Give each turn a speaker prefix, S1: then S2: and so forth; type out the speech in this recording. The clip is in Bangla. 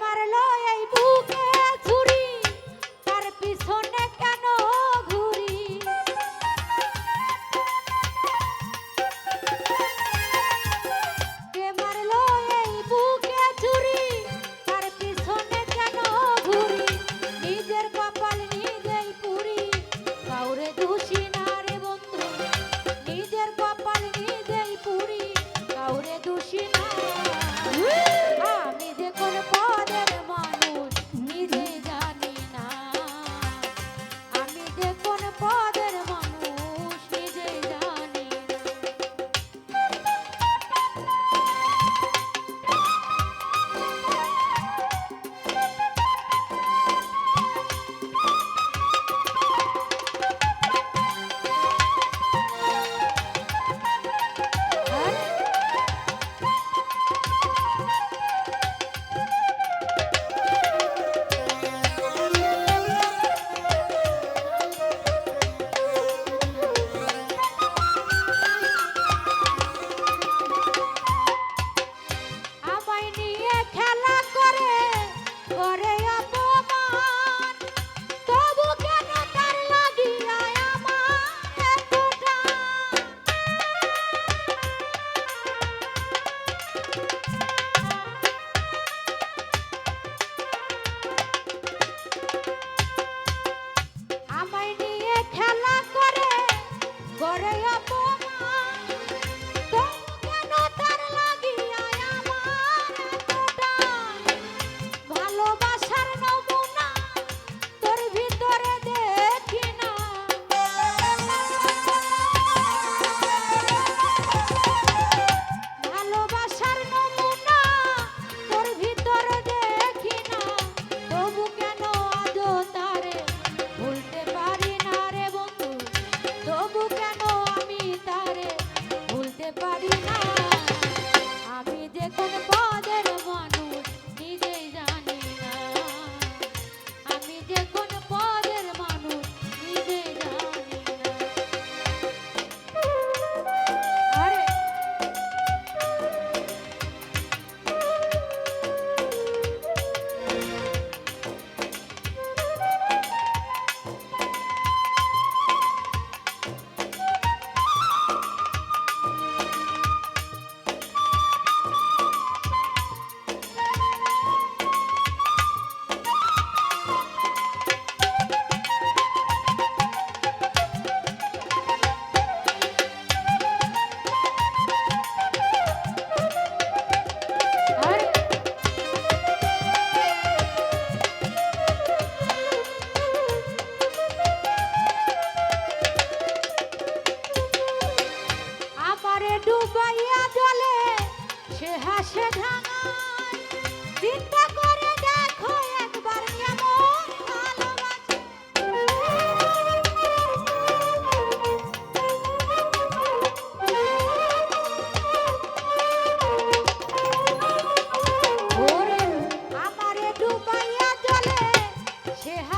S1: মারলো এই বুকে ছুরি তার পিছনে করে অপমান Yeah.